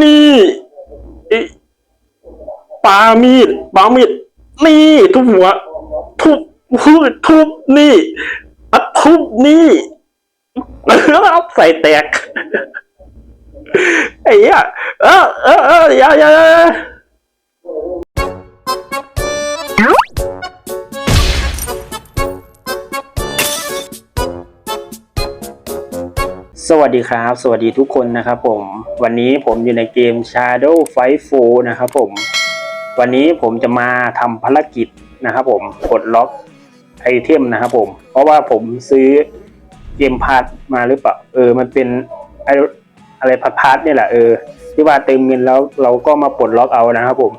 นี่อิปามีดปามีด นี่ทุบหัว ทุบทุบทุบนี่อัดทุบนี่แล้วใส่แตกไอ้เหี้ยเออเออเอออย่าอย่า สวัสดีครับ สวัสดีทุกคนนะครับผม วันนี้ผมอยู่ในเกม Shadow Fight 4 นะครับผม วันนี้ผมจะมาทำภารกิจนะครับผมกดล็อกไอเทมนะครับผม เพราะว่าผมซื้อเกมพาร์ทมาหรือเปล่า เออ มันเป็นไออะไรพาร์ทพาร์ทเนี่ยแหละเออ ที่ว่าเติมเงินแล้วเราก็มาปลดล็อกเอานะครับผม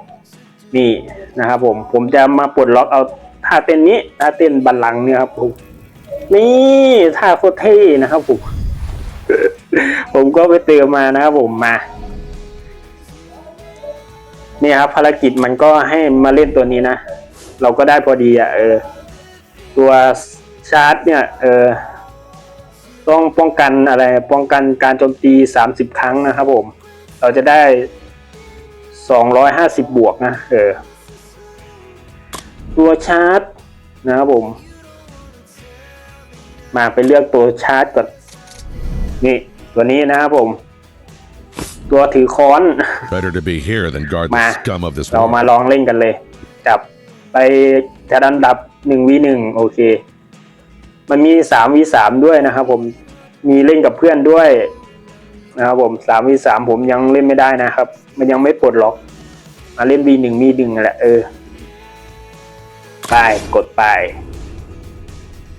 นี่นะครับผม ผมจะมาปลดล็อกเอาท่าเต้นนี้ท่าเต้นบัลลังก์เนี่ยครับผม นี่ท่าโคตรเท่นะครับผม ผมก็ไปเติมมานะครับผมมานี่ครับภารกิจมันก็ให้มาเล่นตัวนี้นะ เราก็ได้พอดีอะเออ ตัวชาร์จเนี่ย เออ ต้องป้องกันอะไร ป้องกันการโจมตีสามสิบครั้งนะครับผม เราจะได้สองร้อยห้าสิบบวกนะ เออ ตัวชาร์จนะครับผม มาไปเลือกตัวชาร์จก่อน นี่ ตัวนี้นะครับผม ตัวถือค้อน Better to be here than guard the Ma. scum of this เรามา world. ลองเล่นกันเลย จับไปจะดันดับหนึ่งวีหนึ่งโอเค มันมีสามวีสามด้วยนะครับผมมีเล่นกับเพื่อนด้วยนะครับผมสามวีสามผมยังเล่นไม่ได้นะครับ มันยังไม่ปลดล็อก มาเล่นวีหนึ่งมีหนึ่งแหละเออไปกดไป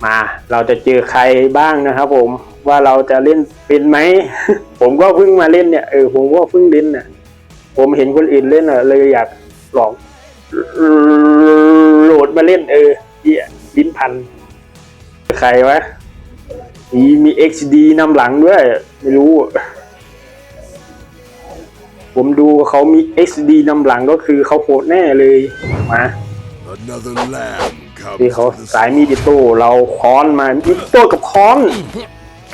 มาเราจะเจอใครบ้างนะครับผม ว่าเราจะเล่นเป็นไหม ผมก็เพิ่งมาเล่นเนี่ยเออผมก็เพิ่งเล่นน่ะ ผมเห็นคนอื่นเล่นอะ เลยอยากลองโหลดมาเล่น เออเหียลิ้นพันใครวะมีมี XD นำหลังด้วย ไม่รู้ ผมดูเขามี XD นำหลังก็คือเขาโหดแน่เลยมา Another lamb comes ที่เขา to the สายมีดอิโต้เราค้อนมาอิโต้กับค้อน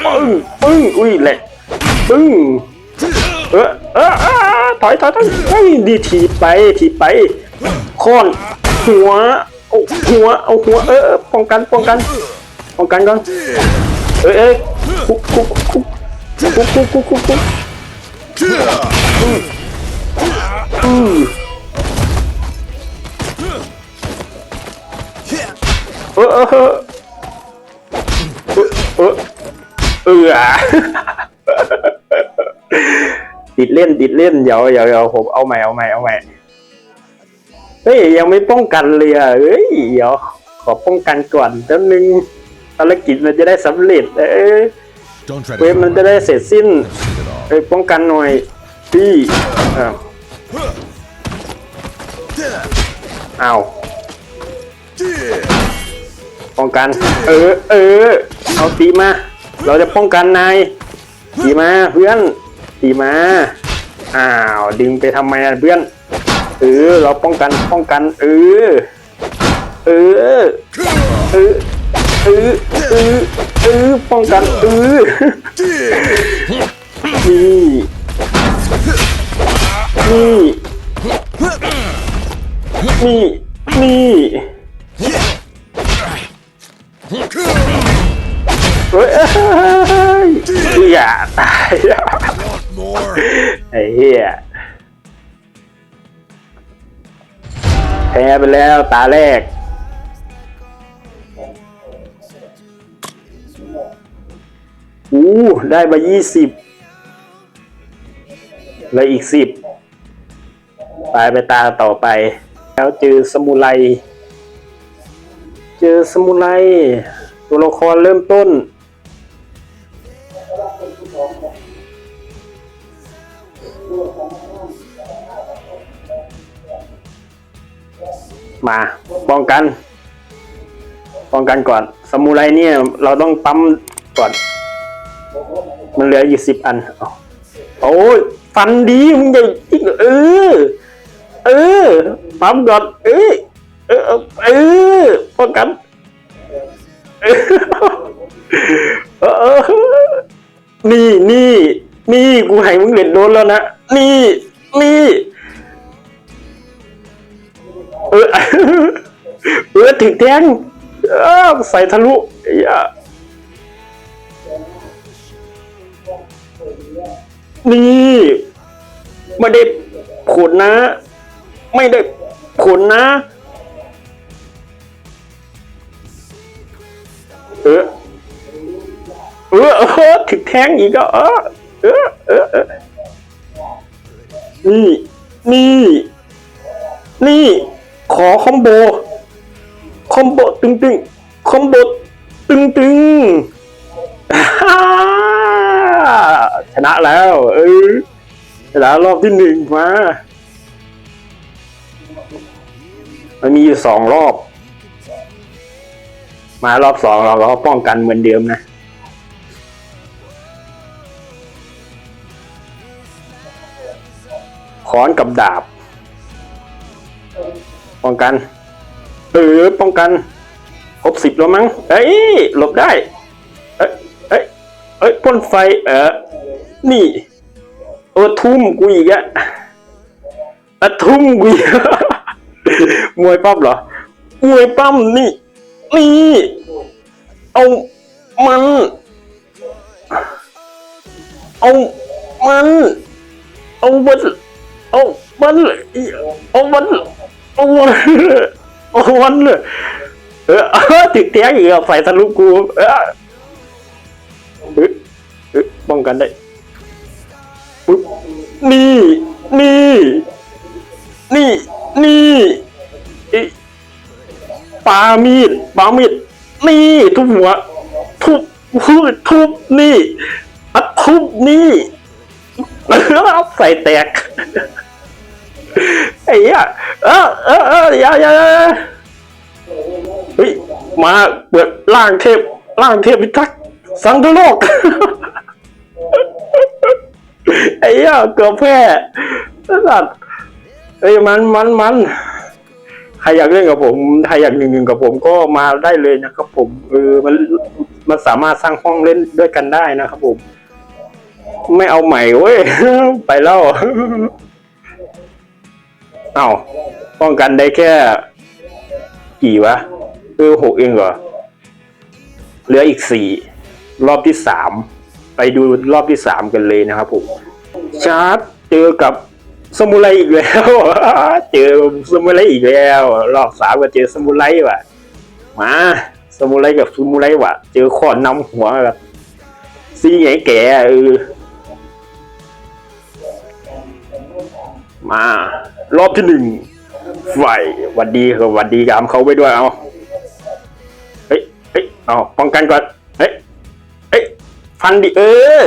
ปึ้งปึ้งอุ้ยแหละปึ้งเออเออเออถอยถอยถอยเฮ้ยดีทีบไปทีบไปค้อนหัวเอาหัวเอาหัวเออป้องกันป้องกันป้องกันก่อนเอ้ยเอ้ยคุกคุกคุกคุกคุกคุกคุกคุกอือเออเออเออ เออเอออะติดเล่นติดเล่นเดี๋ยวเดี๋ยวเดี๋ยวผมเอาใหม่เอาใหม่เอาใหม่เฮ้ยยังไม่ป้องกันเลยอะเฮ้ยเดี๋ยวขอป้องกันก่อนแป๊บนึงภารกิจมันจะได้สำเร็จ เอ้ย Don't try เว to ฟมันจะได้เสร็จสิ้น see it all. เอ้ยป้องกันหน่อยพี่อ้าวอ้าวป้องกัน เออเออเอาตีมา เราจะป้องกันนายตีมาเพื่อนตีมาอ้าวดึงไปทำไมอะเพื่อนเออเราป้องกันป้องกันเออเออเออเออเออเออป้องกันเออนี่นี่นี่ แพ้ไปแล้วตาแรก อู้ ได้มายี่สิบแล้วอีกสิบไปไปตาต่อไป แล้วเจอสมุไร เจอสมุไร ตัวละครเริ่มต้น มาป้องกัน ป้องกันก่อน สมุไรเนี่ย เราต้องปั๊มก่อน มันเหลืออยู่สิบอันโอ้ยฟันดีมึงจะยิงเออ เออปั๊มก่อนเออเออเออป้องกันเออเออนี่นี่นี่กูให้มึงเล่นโดนแล้วนะนี่นี่ เออเออถึงแทงเออใส่ทะลุอ้เหี้ยนี่ไม่ได้ขนนะ ไม่ได้ขนนะ เออเออเออถึงแทงอีกอะเออเออเออเออนี่ นี่ นี่ ขอคอมโบ คอมโบตึงตึงคอมโบตึงตึงชนะแล้ว เออชนะรอบที่หนึ่งมา มันมีอยู่สองรอบ มารอบสองเราก็ป้องกันเหมือนเดิมนะค้อนกับดาบ ป้องกันเออป้องกันครบสิบแล้วมั้งเอ้ยหลบได้ เอ้ยเอ้ยเอ้ยพ่นไฟเออนี่เออทุ่มกูอีกอะอะทุ่มกูมวยปั้มเหรอมวยปั้มนี่นี่เอามัน เอามัน เอามันเอามันเอามัน เอามันเอามันเลยเออเออติดเตียงอีกอะใส่ทะลุกูเออเออเออป้องกันได้ปึ๊บนี่ นี่ นี่ นี่อิปามีดปามีด นี่ ทุบหัว ทุบทุบทุบนี่อัดทุบนี่เอาใส่แตก ไอ้เหี้ยเออเออเอออย่าอย่าอย่าเฮ้ยมาเปิดล่างเทพล่างเทพพิทักษ์สังทโลก ไอ้เหี้ยเกือบแพ้สัตว์เอ้ยมันมันมันใครอยากเล่นกับผมใครอยากหนึ่งหนึ่งกับผมก็มาได้เลยนะครับ ผมเออมันมันสามารถสร้างห้องเล่นด้วยกันได้นะครับผม ไม่เอาใหม่เว้ย ไปแล้ว เอ้าป้องกันได้แค่ กี่วะเออหกเองเหรอเหลืออีกสี่รอบที่สามไปดูรอบที่สามกันเลยนะครับผมชาร์จเจอกับสมุไรอีกแล้ว เจอสมุไรอีกแล้ว รอบสามก็เจอสมุไรว่ะ มาสมุไรกับสมุไรว่ะ เจอขอนนำหัวแบบซีไงแก่เออมา รอบที่หนึ่งไฟหวัดดีครับหวัดดีกามเขาไปด้วยเอาเฮ้ยเฮ้ยเอาป้องกันก่อนเฮ้ยเฮ้ยฟันดิเออ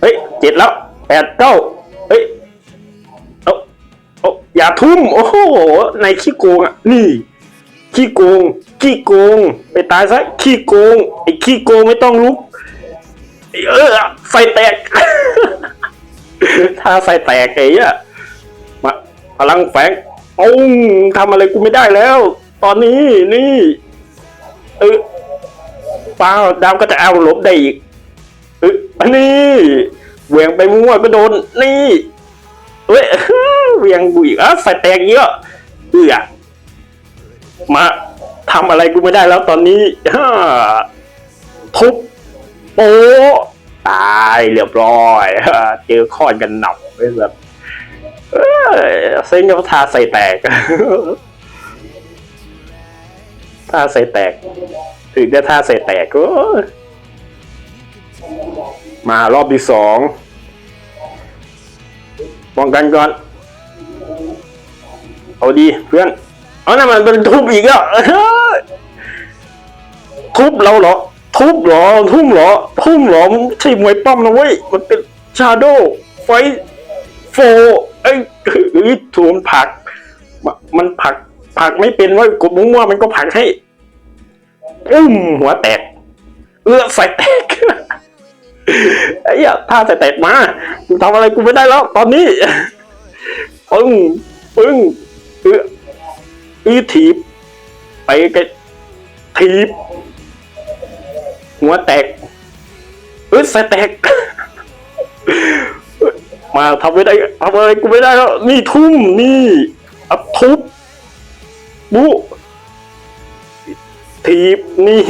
เฮ้ยเจ็ดแล้วแปดเก้าเฮ้ยเอาเอาอย่าทุ่ม โอ้โหในขี้โกงอะนี่ขี้โกงขี้โกง ไปตายซะขี้โกงไอ้ขี้โกงไม่ต้องลุกเออไฟแตก ถ้าไฟแตกไอ้อะ พลังแฝงโอ้งทำอะไรกูไม่ได้แล้ว ตอนนี้นี่เออปล่าดาวก็จะเอาหลบได้อีกเอออันนี้เหวียงไปมั่วก็โดนนี่เว้ยเหวียงกูอีกอะไฟแตกเยอะเอือมาทำอะไรกูไม่ได้แล้วตอนนี้ฮ่าทุบโอ้ตายเรียบร้อยเจอข้อนกันหนับไปแบบ ซ็งกับทาใส่แตกทาใส่แตก ถึงจะท่าใส่แตกก็มารอบที่สองป้องกันก่อน เอาดีเพื่อน เอานั่นมันเป็นทุบอีกอะทุบเราเหรอ ทุบเหรอ ทุ่มเหรอ ทุ่มเหรอมันใช่มวยปั้มนะเว้ย มันเป็นชาโดไฟโฟไอ้ย อ้ยถูนผัก มันผัก ผักไม่เป็นว่ากดมุ้งม่วมันก็ผักให้อุ้มหัวแตกเลือดใส่แตกไอ้เหี้ยถ้าใส่แตกมาทำอะไรกูไม่ได้แล้ว ตอนนี้ปึ้งปึ้งเออเออถีบ ไปไกถีบ หัวแตก เออใส่แตก มาทำไม่ได้ทำอะไรกูไม่ได้แล้วนี่ทุ่มนี่อับทุบบุทีบนี่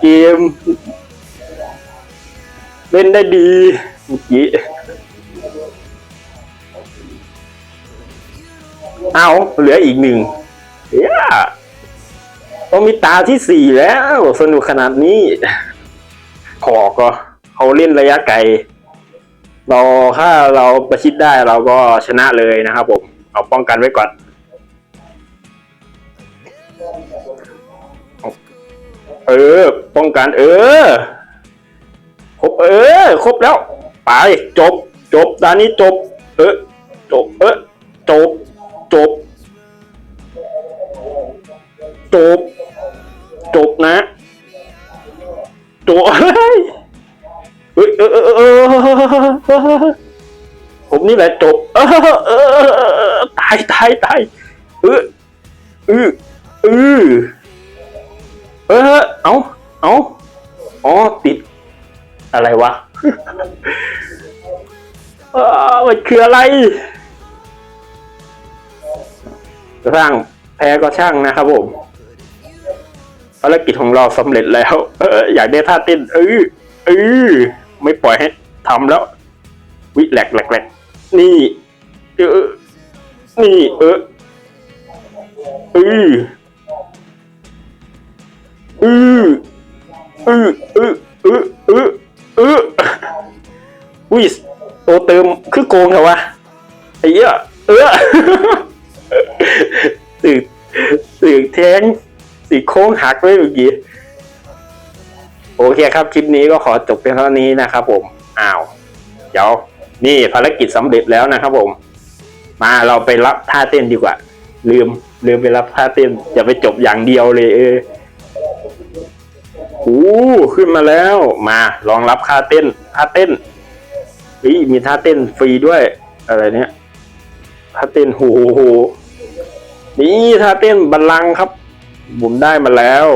เกม เล่นได้ดีเมื่อกี้เอาเหลืออีกหนึ่งเย้ต้องมีตาที่สี่แล้ว สนุกขนาดนี้ ขอก็เขาเล่นระยะไกล เราถ้าเราประชิดได้เราก็ชนะเลยนะครับผมเอาป้องกันไว้ก่อนเออ ป้องกันเออ ครบเออ ครบแล้ว ไป จบ จบด้านนี้จบ เออ จบ เออ จบ จบ จบ จบนะ จบ ผมนี่แหละจบ เออเออตายตายตายเออเออเออเออเอาเอาอ๋อติด อะไรวะเออมันคืออะไรร้างแพ้ก็ช่างนะครับผมภารกิจของเราสำเร็จแล้ว เอออยากได้ท่าเต้นเออเออไม่ปล่อยให้ทำแล้ว วิแหลกแหลกแหลกนี่เออนี่เออเออเออเออเออเออเออเอออุ้ยตัวเติมคือโกงเหรอวะไอ้เหี้ยเออสื่อสื่อแทงสื่อโค้งหักไว้เมื่อกี้โอเคครับ คลิปนี้ก็ขอจบเพียงเท่านี้นะครับผม อ้าว เดี๋ยว นี่ภารกิจสำเร็จแล้วนะครับผม มาเราไปรับท่าเต้นดีกว่า ลืมลืมไปรับท่าเต้นอย่าไปจบอย่างเดียวเลยเออโอ้ขึ้นมาแล้วมาลองรับค่าเต้นท่าเต้นอีมีท่าเต้นฟรีด้วย อะไรเนี้ยท่าเต้นโหโหนี่ท่าเต้นบัลลังครับบุมได้มาแล้ว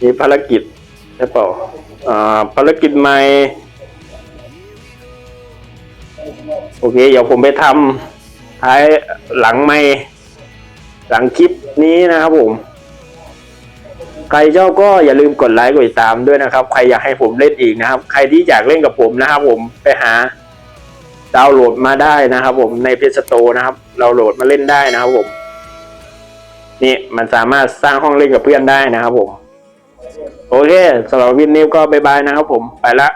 มีภารกิจใช่เปล่าอ่าภารกิจใหม่ โอเค เดี๋ยวผมไปทำท้ายหลังไม่หลังคลิปนี้นะครับผม ใครชอบก็อย่าลืมกดไลค์กดติดตามด้วยนะครับ ใครอยากให้ผมเล่นอีกนะครับ ใครที่อยากเล่นกับผมนะครับ ผมไปหาดาวน์โหลดมาได้นะครับ ผมในเพจสโตนะครับ เราโหลดมาเล่นได้นะครับผม นี่มันสามารถสร้างห้องเล่นกับเพื่อนได้นะครับผม โอเคสำหรับวินนี้ก็บายบายนะครับผมไปละ